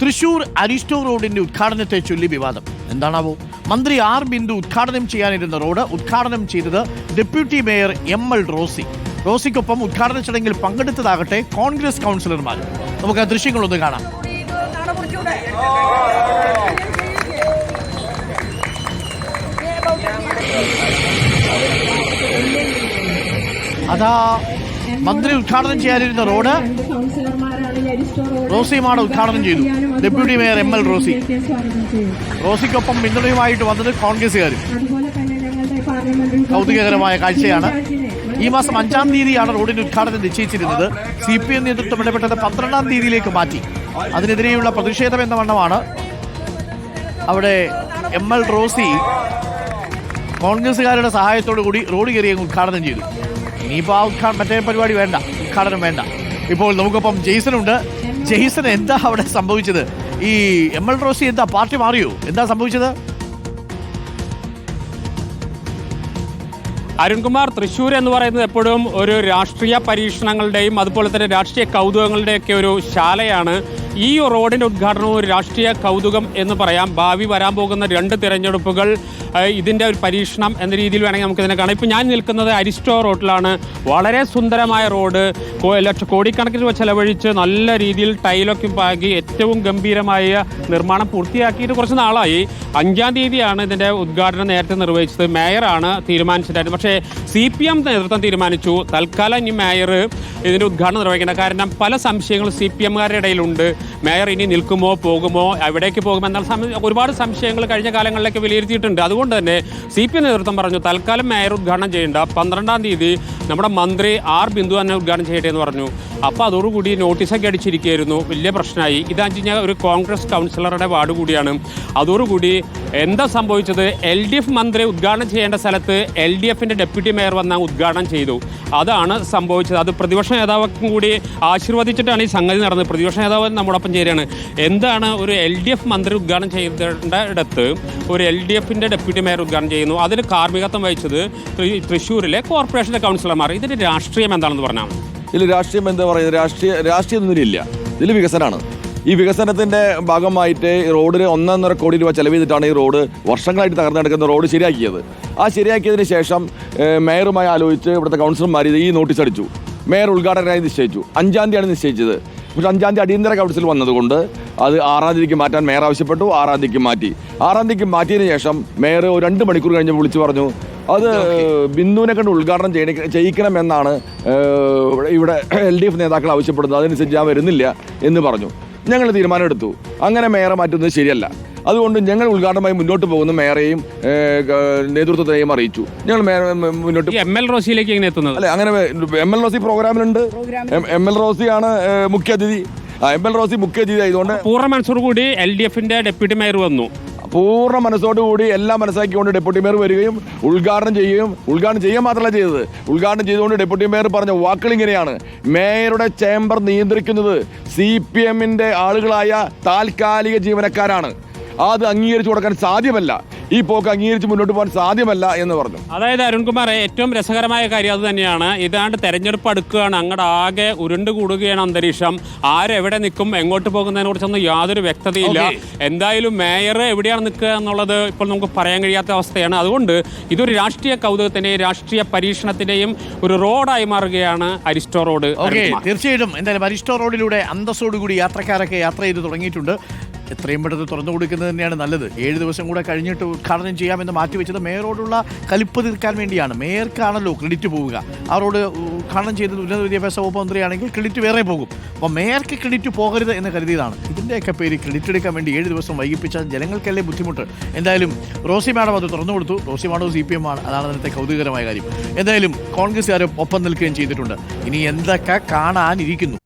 തൃശൂർ അരിസ്റ്റോ റോഡിന്റെ ഉദ്ഘാടനത്തെ ചൊല്ലി വിവാദം. എന്താണാവോ? മന്ത്രി ആർ ബിന്ദു ഉദ്ഘാടനം ചെയ്യാനിരുന്ന റോഡ് ഉദ്ഘാടനം ചെയ്തത് deputy mayor M L Rosy. റോസിക്കൊപ്പം ഉദ്ഘാടന ചടങ്ങിൽ പങ്കെടുത്തതാകട്ടെ കോൺഗ്രസ് കൗൺസിലർമാർ. നമുക്ക് ആ ദൃശ്യങ്ങളൊന്ന് കാണാം. അതാ മന്ത്രി ഉദ്ഘാടനം ചെയ്യാനിരുന്ന റോഡ് റോസിയുമാണ് ഉദ്ഘാടനം ചെയ്തു. Deputy mayor M L Rosy. റോസിക്കൊപ്പം പിന്തുണയുമായിട്ട് വന്നത് കോൺഗ്രസുകാരും കൗതുകകരമായ കാഴ്ചയാണ്. ഈ മാസം അഞ്ചാം തീയതിയാണ് റോഡിന്റെ ഉദ്ഘാടനം നിശ്ചയിച്ചിരുന്നത്. സി പി എം നേതൃത്വം ഇടപെട്ടത് പന്ത്രണ്ടാം തീയതിയിലേക്ക് മാറ്റി. അതിനെതിരെയുള്ള പ്രതിഷേധം എന്ന വണ്ണമാണ് അവിടെ എം എൽ റോസി കോൺഗ്രസുകാരുടെ സഹായത്തോടു കൂടി റോഡ് കയറി ഉദ്ഘാടനം ചെയ്തു. ഇനിയിപ്പോൾ ആ ഉദ്ഘാടനം മറ്റേ പരിപാടി വേണ്ട ഉദ്ഘാടനം വേണ്ട. ഇപ്പോൾ നമുക്കൊപ്പം ജെയ്സനുണ്ട് ജെയ്സൺ എന്താ അവിടെ സംഭവിച്ചത്? ഈ എം എൽ റോസി എന്താ പാർട്ടി മാറിയോ? എന്താ സംഭവിച്ചത്? അരുൺകുമാർ തൃശ്ശൂർ എന്ന് പറയുന്നത് എപ്പോഴും ഒരു രാഷ്ട്രീയ പരീക്ഷണങ്ങളുടെയും അതുപോലെ തന്നെ രാഷ്ട്രീയ കൗതുകങ്ങളുടെയൊക്കെ ഒരു ശാലയാണ്. ഈ റോഡിന്റെ ഉദ്ഘാടനവും ഒരു രാഷ്ട്രീയ കൗതുകം എന്ന് പറയാം. ഭാവി വരാൻ പോകുന്ന രണ്ട് തിരഞ്ഞെടുപ്പുകൾ ഇതിന്റെ ഒരു പരീക്ഷണം എന്ന രീതിയിൽ വേണമെങ്കിൽ നമുക്ക് ഇതിനെ കാണാം. ഇപ്പോൾ ഞാൻ നിൽക്കുന്നത് അരിസ്റ്റോ റോഡിലാണ് വളരെ സുന്ദരമായ റോഡ്. ലക്ഷ കോടിക്കണക്കിന് രൂപ ചെലവഴിച്ച് നല്ല രീതിയിൽ ടൈലൊക്കെ പാകി ഏറ്റവും ഗംഭീരമായ നിർമ്മാണം പൂർത്തിയാക്കിയിട്ട് കുറച്ച് നാളായി. അഞ്ചാം തീയതിയാണ് ഇതിന്റെ ഉദ്ഘാടനം നേരത്തെ നിർവഹിച്ചത്. മേയറാണ് തീരുമാനിച്ചിട്ടായിരുന്നു പക്ഷേ സി പി എം നേതൃത്വം തീരുമാനിച്ചു. തൽക്കാലം ഇനി മേയർ ഇതിന്റെ ഉദ്ഘാടനം നിർവഹിക്കേണ്ട. കാരണം പല സംശയങ്ങളും സി പി എംകാരുടെ ഇടയിലുണ്ട്. മേയർ ഇനി നിൽക്കുമോ പോകുമോ എവിടേക്ക് പോകുമോ എന്നാൽ ഒരുപാട് സംശയങ്ങൾ കഴിഞ്ഞ കാലങ്ങളിലൊക്കെ വിലയിരുത്തിയിട്ടുണ്ട്. അതുകൊണ്ട് തന്നെ സി പി എം നേതൃത്വം പറഞ്ഞു തൽക്കാലം മേയർ ഉദ്ഘാടനം ചെയ്യേണ്ട. പന്ത്രണ്ടാം തീയതി നമ്മുടെ മന്ത്രി ആർ ബിന്ദു തന്നെ ഉദ്ഘാടനം ചെയ്യട്ടെ എന്ന് പറഞ്ഞു. അപ്പോൾ അതോടുകൂടി നോട്ടീസൊക്കെ അടിച്ചിരിക്കുകയായിരുന്നു. വലിയ പ്രശ്നമായി. വെച്ച് കഴിഞ്ഞാൽ ഒരു കോൺഗ്രസ് കൗൺസിലറുടെ വാർഡ് കൂടിയാണ്. അതോടുകൂടി എന്താ സംഭവിച്ചത്? എൽ ഡി എഫ് മന്ത്രി ഉദ്ഘാടനം ചെയ്യേണ്ട സ്ഥലത്ത് എൽ ഡി എഫിന്റെ ഡെപ്യൂട്ടി മേയർ വന്ന ഉദ്ഘാടനം ചെയ്തു. അതാണ് സംഭവിച്ചത്. അത് പ്രതിപക്ഷ നേതാവും കൂടി ആശീർവദിച്ചിട്ടാണ് ഈ സംഗതി നടന്നത്. പ്രതിപക്ഷ നേതാവ് നമ്മോടൊപ്പം ചേരുകയാണ്. എന്താണ് ഒരു എൽ ഡി എഫ് മന്ത്രി ഉദ്ഘാടനം ചെയ്യേണ്ട ഇടത്ത് ഒരു എൽ ഡി എഫിന്റെ ഡെപ്യൂട്ടി മേയർ ഉദ്ഘാടനം ചെയ്യുന്നു? അതിന് കാർമ്മികത്വം വഹിച്ചത് തൃശ്ശൂരിലെ കോർപ്പറേഷന്റെ കൗൺസിലർമാർ. ഇതിന്റെ രാഷ്ട്രീയം എന്താണെന്ന് പറഞ്ഞാൽ. ഇതിൽ രാഷ്ട്രീയം എന്താ പറയുന്നത് രാഷ്ട്രീയ രാഷ്ട്രീയം ഒന്നുമില്ല ഇതിൽ വികസനമാണ് ഈ വികസനത്തിന്റെ ഭാഗമായിട്ട് ഈ റോഡിന് ഒന്നൊന്നര കോടി രൂപ ചെലവ് ചെയ്തിട്ടാണ് ഈ റോഡ് വർഷങ്ങളായിട്ട് തകർന്നു കിടക്കുന്ന റോഡ് ശരിയാക്കിയത്. ആ ശരിയാക്കിയതിന് ശേഷം മേയറുമായി ആലോചിച്ച് ഇവിടുത്തെ കൗൺസിലർമാർ ഈ നോട്ടീസ് അടിച്ചു. മേയർ ഉദ്ഘാടകനായി നിശ്ചയിച്ചു. അഞ്ചാം തീയതിയാണ് നിശ്ചയിച്ചത്. പക്ഷെ അഞ്ചാം തീയതി അടിയന്തര കൗൺസിൽ വന്നതുകൊണ്ട് അത് ആറാം തീയതിക്ക് മാറ്റാൻ മേയർ ആവശ്യപ്പെട്ടു ആറാം തീയതിക്ക് മാറ്റി. ആറാം തീയതിക്ക് മാറ്റിയതിന് ശേഷം മേയർ ഒരു രണ്ട് മണിക്കൂർ കഴിഞ്ഞ് വിളിച്ചു പറഞ്ഞു അത് ബിന്ദുവിനെ കണ്ട് ഉദ്ഘാടനം ചെയ്യണ- ചെയ്യിക്കണമെന്നാണ് ഇവിടെ എൽ ഡി എഫ് നേതാക്കൾ ആവശ്യപ്പെടുന്നത്. അതനുസരിച്ച് ഞാൻ വരുന്നില്ല എന്ന് പറഞ്ഞു. ഞങ്ങൾ തീരുമാനമെടുത്തു. അങ്ങനെ മേയറെ മാറ്റുന്നത് ശരിയല്ല. അതുകൊണ്ട് ഞങ്ങൾ ഉദ്ഘാടനമായി മുന്നോട്ട് പോകുന്ന മേയറെയും നേതൃത്വത്തെയും അറിയിച്ചു. ഞങ്ങൾ മുന്നോട്ട് എം എൽ റോസിയിലേക്ക് എങ്ങനെ എത്തുന്നത്? അല്ലെ അങ്ങനെ എം എൽ റോസി പ്രോഗ്രാമിലുണ്ട്. എം എൽ റോസിയാണ് മുഖ്യ മുഖ്യാതിഥി. ആ എം എൽ റോസി മുഖ്യാതിഥി ആയതുകൊണ്ട് പൂർണ മനസ്സോടുകൂടി എൽ ഡി എഫിന്റെ ഡെപ്യൂട്ടി മേയർ വന്നു. പൂർണ മനസ്സോടുകൂടി എല്ലാം മനസ്സാക്കിക്കൊണ്ട് ഡെപ്യൂട്ടി മേയർ വരികയും ഉദ്ഘാടനം ചെയ്യുകയും ഉദ്ഘാടനം ചെയ്യാൻ മാത്രമല്ല ചെയ്തത്. ഉദ്ഘാടനം ചെയ്തുകൊണ്ട് ഡെപ്യൂട്ടി മേയർ പറഞ്ഞ വാക്കുകൾ ഇങ്ങനെയാണ്. മേയറുടെ ചേംബർ നിയന്ത്രിക്കുന്നത് സി പി എമ്മിന്റെ ആളുകളായ താൽക്കാലിക ജീവനക്കാരാണ്. അത് അംഗീകരിച്ചു കൊടുക്കാൻ സാധ്യമല്ല. ഈ പോക്ക് അംഗീകരിച്ച് മുന്നോട്ട് പോകാൻ സാധ്യമല്ല എന്ന് പറഞ്ഞു. അതായത് അരുൺകുമാർ ഏറ്റവും രസകരമായ കാര്യം അത് തന്നെയാണ്. ഇതാണ്ട് തെരഞ്ഞെടുപ്പ് അടുക്കുകയാണ്. അങ്ങോട്ട് ആകെ ഉരുണ്ട് കൂടുകയാണ് അന്തരീക്ഷം. ആരെവിടെ നിൽക്കും എങ്ങോട്ട് പോകുന്നതിനെ കുറിച്ചൊന്നും യാതൊരു വ്യക്തതയില്ല. എന്തായാലും മേയർ എവിടെയാണ് നിൽക്കുക എന്നുള്ളത് ഇപ്പോൾ നമുക്ക് പറയാൻ കഴിയാത്ത അവസ്ഥയാണ്. അതുകൊണ്ട് ഇതൊരു രാഷ്ട്രീയ കൗതുകത്തിന്റെയും രാഷ്ട്രീയ പരീക്ഷണത്തിന്റെയും ഒരു റോഡായി മാറുകയാണ് അരിസ്റ്റോ റോഡ്. തീർച്ചയായിട്ടും. എന്തായാലും അരിസ്റ്റോ റോഡിലൂടെ അന്തസ്സോടുകൂടി യാത്രക്കാരൊക്കെ യാത്ര ചെയ്ത് തുടങ്ങിയിട്ടുണ്ട്. എത്രയും പെട്ടെന്ന് തുറന്നു കൊടുക്കുന്നത് തന്നെയാണ് നല്ലത്. ഏഴ് ദിവസം കൂടെ കഴിഞ്ഞിട്ട് ഉദ്ഘാടനം ചെയ്യാമെന്ന് മാറ്റിവെച്ചത് മേയറോടുള്ള കലിപ്പ് തീർക്കാൻ വേണ്ടിയാണ്. മേയർക്കാണല്ലോ ക്രെഡിറ്റ് പോവുക. അവരോട് ഉദ്ഘാടനം ചെയ്തത് ഉന്നത വിദ്യാഭ്യാസ വകുപ്പ് മന്ത്രിയാണെങ്കിൽ ക്രെഡിറ്റ് വേറെ പോകും. അപ്പോൾ മേയർക്ക് ക്രെഡിറ്റ് പോകരുത് എന്ന് കരുതിയതാണ്. ഇതിന്റെയൊക്കെ പേര് ക്രെഡിറ്റ് എടുക്കാൻ വേണ്ടി ഏഴ് ദിവസം വൈകിപ്പിച്ച ജനങ്ങൾക്കല്ലേ ബുദ്ധിമുട്ട്? എന്തായാലും റോസി മാഡം അത് തുറന്നു കൊടുത്തു. Rosy madam C P M ആണ്. അതാണ് അതിനകത്തെ കൗതുകകരമായ കാര്യം. എന്തായാലും കോൺഗ്രസ്സുകാരും ഒപ്പം നിൽക്കുകയും ചെയ്തിട്ടുണ്ട്. ഇനി എന്തൊക്കെ കാണാനിരിക്കുന്നു?